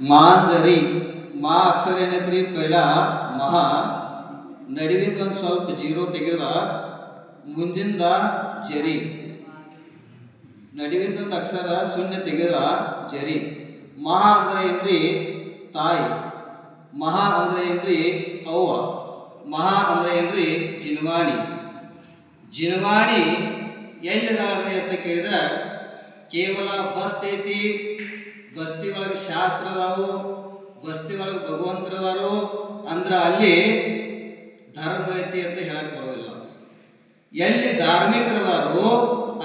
ಮಾಂಜರಿ, ಮಾ ಅಕ್ಷರ ಏನೈತ್ರಿ ಪೈಲ ಮಹಾ. ನಡುವಿನ ಒಂದು ಸ್ವಲ್ಪ ಜೀರೋ ತೆಗೆದ ಮುಂದಿಂದ ಜರಿ. ನಡುವಿನ ಒಂದು ಅಕ್ಷರ ಶೂನ್ಯ ತೆಗೆದ ಜರಿ. ಮಹಾ ಅಂದ್ರೆ ಏನ್ರಿ? ತಾಯಿ. ಮಹಾ ಅಂದ್ರೆ ಏನ್ರಿ? ಅವ್ವ. ಮಹಾ ಅಂದ್ರೆ ಏನ್ರಿ? ಜಿನವಾಣಿ. ಜಿನವಾಣಿ ಎಲ್ಲಿದಾಳ್ರಿ ಅಂತ ಕೇಳಿದ್ರೆ ಕೇವಲ ಬಸ್ ಐತಿ ಬಸ್ತಿ ಒಳಗೆ ಶಾಸ್ತ್ರ ಅದಾವು ಬಸ್ತಿ ಒಳಗೆ ಭಗವಂತರದಾರು ಅಂದ್ರೆ ಅಲ್ಲಿ ಧರ್ಮ ಅಂತ ಹೇಳಕ್ ಬರೋದಿಲ್ಲ. ಎಲ್ಲಿ ಧಾರ್ಮಿಕರದಾರೋ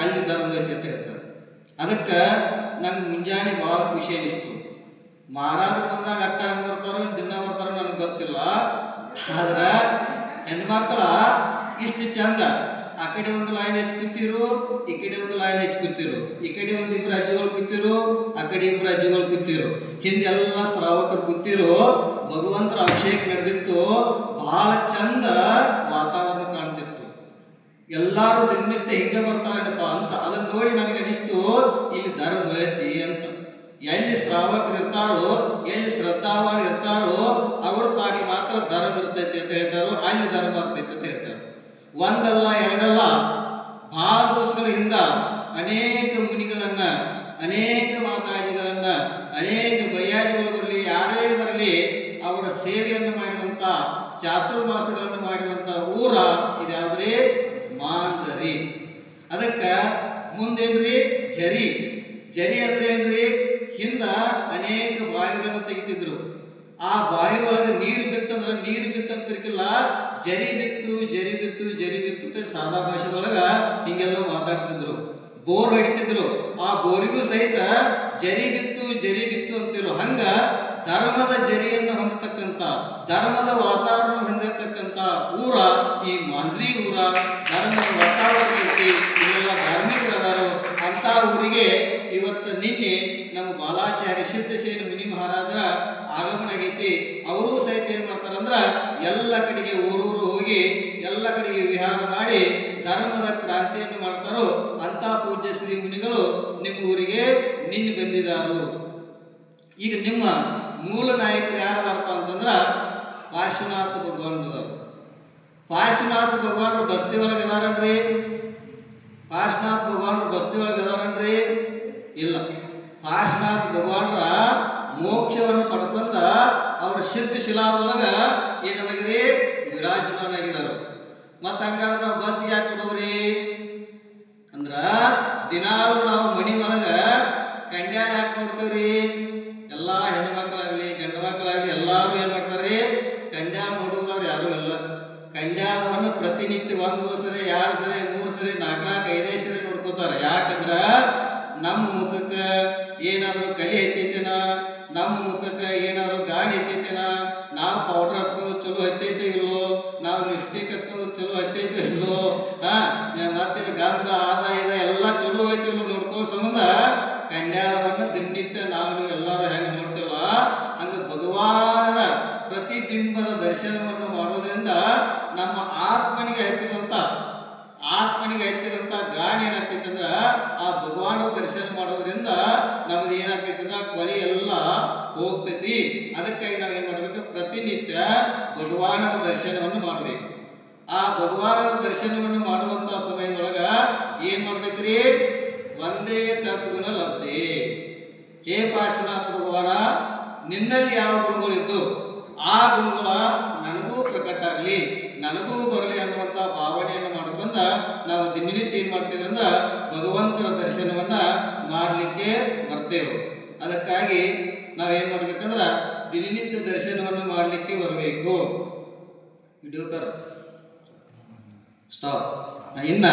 ಅಲ್ಲಿ ಧರ್ಮ ಅಂತ ಹೇಳ್ತಾರೆ. ಅದಕ್ಕೆ ನಂಗೆ ಮುಂಜಾನೆ ಭಾಳ ಖುಷಿ ಅನಿಸ್ತು ಮಾರಾದ್ರು ಬಂದಾಗ ಅಟ್ಟ ಹೆಂಗ್ ಬರ್ತಾರೋ, ದಿನ ಬರ್ತಾರೋ ನನಗೆ ಗೊತ್ತಿಲ್ಲ. ಆದ್ರೆ ಹೆಣ್ಮಕ್ಳ ಇಷ್ಟು ಚಂದ. ಆ ಕಡೆ ಒಂದು ಲೈನ್ ಹಚ್ಕೊತಿರು ಕೂತಿರು, ಈ ಕಡೆ ಒಂದು ಲೈನ್ ಹಚ್ಕೊತಿರು ಕೂತಿರು, ಈ ಕಡೆ ಒಂದು ಇಬ್ಬರು ಅಜ್ಜಿಗಳು ಕೂತಿರು, ಆ ಕಡೆ ಇಬ್ಬರು ಅಜ್ಜಿಗಳು ಕೂತಿರು. ಹಿಂದೆಲ್ಲ ಶ್ರಾವಕರು ಕೂತಿರು ಭಗವಂತರ ಅಭಿಷೇಕ ನಡೆದಿತ್ತು, ಬಹಳ ಚಂದ ವಾತಾವರಣ ಕಾಣ್ತಿತ್ತು. ಎಲ್ಲಾರು ದಿನನಿತ್ಯ ಹಿಂಗೆ ಬರ್ತಾರೇನಪ್ಪ ಅಂತ ಅದನ್ನ ನೋಡಿ ನನಗೆ ಅನಿಸ್ತು, ಇಲ್ಲಿ ಧರ್ಮ ಅಂತ. ಎಲ್ಲಿ ಶ್ರಾವಕರು ಇರ್ತಾರೋ, ಎಲ್ಲಿ ಶ್ರದ್ಧಾವಾನ್ ಇರ್ತಾರೋ ಅವ್ರ ತಾಗಿ ಮಾತ್ರ ಧರ್ಮ ಇರ್ತೈತಿ ಅಂತ ಹೇಳ್ತಾರೋ ಅಲ್ಲಿ ಧರ್ಮ ಆಗ್ತೈತಿ ಅಂತ ಹೇಳ್ತಾರೆ ಒಂದಲ್ಲ, ಎರಡಲ್ಲ ಬಹಳ ಅನೇಕ ಮುನಿಗಳನ್ನ, ಅನೇಕ ಮಾತಾಜಿಗಳನ್ನ, ಅನೇಕ ಬಯ್ಯಾಜಿಗಳು ಬರಲಿ, ಯಾರೇ ಬರಲಿ, ಅವರ ಸೇವೆಯನ್ನು ಮಾಡಿದಂತ, ಚಾತುರ್ಮಾಸಗಳನ್ನು ಮಾಡಿದಂತ ಊರ ಇದ್ಯಾವ್ರಿ ಮಾಂಜರಿ. ಅದಕ್ಕ ಮುಂದೇನ್ರಿ? ಜರಿ. ಜರಿ ಅಂದ್ರೆ ಏನ್ರಿ ಹಿಂದ ಅನೇಕ ಬಾವಿಗಳನ್ನು ತೆಗಿತಿದ್ರು. ಆ ಬಾವಿ ಒಳಗೆ ನೀರು ಬಿತ್ತಂದ್ರೆ ನೀರು ಬಿತ್ತಂತಿರ್ಕಿಲ್ಲ ಜರಿ ಬಿತ್ತು ಜರಿ ಬಿತ್ತು ಜರಿ ಬಿತ್ತು ಅಂತ ಸಾದಾ ಭಾಷೆದೊಳಗ ಹಿಂಗೆಲ್ಲ ಮಾತಾಡ್ತಿದ್ರು. ಬೋರ್ ಹೊಡಿತಿದ್ರು. ಆ ಬೋರಿಗೂ ಸಹಿತ ಜರಿ ಬಿತ್ತು ಜರಿ ಬಿತ್ತು ಅಂತಿರು ಹಂಗ ಧರ್ಮದ ಜರಿಯನ್ನು ಹೊಂದತಕ್ಕಂತ, ಧರ್ಮದ ವಾತಾವರಣ ಹೊಂದಿರತಕ್ಕಂತ ಊರ, ಈ ಮಾಂಜ್ರಿ ಊರ, ಧರ್ಮದ ವಾತಾವರಣ ಇರ್ತಿ ಇಲ್ಲೆಲ್ಲ ಧಾರ್ಮಿಕರದಾರು ಅಂತ ಊರಿಗೆ ಇವತ್ತು ನಿನ್ನೆ ನಮ್ಮ ಬಾಲಾಚಾರ್ಯ ಸಿದ್ಧಸೇನ ಮುನಿ ಮಹಾರಾಜರ ಆಗಮನ ಆಗೈತಿ, ಅವರು ಸಹಿತ ಏನು ಮಾಡ್ತಾರಂದ್ರ ಎಲ್ಲ ಕಡೆಗೆ ಊರೂರು ಹೋಗಿ ಎಲ್ಲ ಕಡೆಗೆ ವಿಹಾರ ಮಾಡಿ ಧರ್ಮದ ಕ್ರಾಂತಿಯನ್ನು ಮಾಡ್ತಾರೋ ಅಂತ ಪೂಜ್ಯ ಶ್ರೀ ಮುನಿಗಳು ನಿಮ್ಮ ಊರಿಗೆ ನಿನ್ನೆ ಬಂದಿದ್ದಾರು ಈಗ ನಿಮ್ಮ ಮೂಲ ನಾಯಕರು ಯಾರದಾರಪ್ಪ ಅಂತಂದ್ರ ಪಾರ್ಶ್ವನಾಥ ಭಗವಾನರು ಪಾರ್ಶ್ವನಾಥ ಭಗವಾನರು ಬಸ್ತಿ ಒಳಗೆ ಅದಾರನ್ರಿ? ಪಾರ್ಶ್ವನಾಥ ಭಗವಾನರು ಬಸ್ತಿ ಒಳಗೆ ಅದಾರನ್ರಿ? ಇಲ್ಲ. ಪಾರ್ಶ್ವನಾಥ ಭಗವಾನರ ಮೋಕ್ಷವನ್ನು ಪಡ್ಕೊಂಡ ಅವರ ಸಿದ್ಧ ಶಿಲಾದೊಳಗ ಏನಾಗ್ರಿ ವಿರಾಜಮಾನಾಗಿದ್ದಾರೆ ಮತ್ತ ಹಂಗಾದ್ರೆ ನಾವು ಬಸ್ ಯಾಕೆ ಬಿಡೋರಿ ಅಂದ್ರ ದಿನಾಲು ನಾವು ಮನಿ ಒಳಗ ಕಂಡ್ಯಾಗ ಯಾಕೆ ನೋಡ್ತೇವ್ರಿ? ಎಲ್ಲಾ ಹೆಣ್ಮಕ್ಳಾಗ್ಲಿ ಗಂಡು ಮಕ್ಕಳಾಗ್ಲಿ ಎಲ್ಲಾರು ಏನ್ ಮಾಡ್ತಾರ್ರಿ? ಕಂಡ್ಯಾಗ ನೋಡುದವ್ರು ಯಾರು ಇಲ್ಲ. ಕಂಡ್ಯಾಗವನ್ನು ಪ್ರತಿನಿತ್ಯ ಒಂದು ಸರಿ, ಎರಡು ಸರಿ, ಮೂರು ಸರಿ, ನಾಲ್ಕು ನಾಲ್ಕು, ಐದೈದು ಸರಿ ನೋಡ್ಕೋತಾರ. ಯಾಕಂದ್ರ ನಮ್ಮ ಮುಖಕ್ಕೆ ಏನಾದ್ರು ಕಲಿ ಹತ್ತಿತ್ತಿನ ನಮ್ಮ ಮುಖಕ್ಕೆ ಏನಾದ್ರು ಗಾಳಿ ಹತ್ತಿತ್ತಿನ ನಾವು ಪೌಡರ್ ಹಚ್ಕೊಂಡು ಚಲೋ ಹತ್ತೈತೆ ಇಲ್ಲೋ? ನಾವು ಲಿಪ್ಸ್ಟಿಕ್ ಹಚ್ಕೊಂಡು ಚಲೋ ಹತ್ತೈತೆ ಇಲ್ಲೋ? ಹಾ ಮತ್ತೆ ಗಂಧ ಆದ ಇದ ಎಲ್ಲ ಚಲೋ ಐತಿ ಇಲ್ಲೋ ನೋಡ್ಕೋ ಸಂಬಂಧ ಕಂಡ್ಯಾಳವನ್ನ ದಿನನಿತ್ಯ ನಾವು ಎಲ್ಲರೂ ಹೆಂಗೆ ನೋಡ್ತೇವ? ಹಂಗ ಭಗವಾನರ ಪ್ರತಿಬಿಂಬದ ದರ್ಶನವನ್ನು ಮಾಡೋದ್ರಿಂದ ನಮ್ಮ ಆತ್ಮನಿಗೆ ಹತ್ತಿದಂತ ಆತ್ಮನಿಗೆ ಹೆಚ್ಚಿದಂತ ಗಾಳಿ ಏನಾಗ್ತೈತೆ ಅಂದ್ರ ಆ ಭಗವಾನ ದರ್ಶನ ಮಾಡೋದ್ರಿಂದ ನಮ್ದು ಏನಾಗ್ತೈತೆ ಅಂದ್ರೆ ಕೊಲೆ ಎಲ್ಲ ಹೋಗ್ತೈತಿ. ಅದಕ್ಕಾಗಿ ನಾವು ಏನ್ ಮಾಡ್ಬೇಕು? ಪ್ರತಿನಿತ್ಯ ಭಗವಾನನ ದರ್ಶನವನ್ನು ಮಾಡಬೇಕು. ಆ ಭಗವಾನನ ದರ್ಶನವನ್ನು ಮಾಡುವಂತ ಸಮಯದೊಳಗ ಏನ್ ಮಾಡ್ಬೇಕ್ರಿ? ಒಂದೇ ತತ್ವನ ಲಬ್ಧಿ. ಹೇ ಪಾರ್ಶ್ವನಾಥ ಭಗವಾನ, ನಿನ್ನಲ್ಲಿ ಯಾವ ಗುಣಗಳಿದ್ದು ಆ ಗುಣಗಳ ನನಗೂ ಪ್ರಕಟ ಆಗಲಿ ನನಗೂ ಬರಲಿ ಅನ್ನುವಂಥ ಭಾವನೆಯನ್ನು ಮಾಡ್ಕೊಂಡ ನಾವು ದಿನನಿತ್ಯ ಏನು ಮಾಡ್ತೇವೆ ಅಂದ್ರೆ ಭಗವಂತನ ದರ್ಶನವನ್ನ ಮಾಡಲಿಕ್ಕೆ ಬರ್ತೇವೆ. ಅದಕ್ಕಾಗಿ ನಾವೇನ್ ಮಾಡ್ಬೇಕಂದ್ರ ದಿನನಿತ್ಯ ದರ್ಶನವನ್ನು ಮಾಡಲಿಕ್ಕೆ ಬರಬೇಕು. Video stop. ಇನ್ನ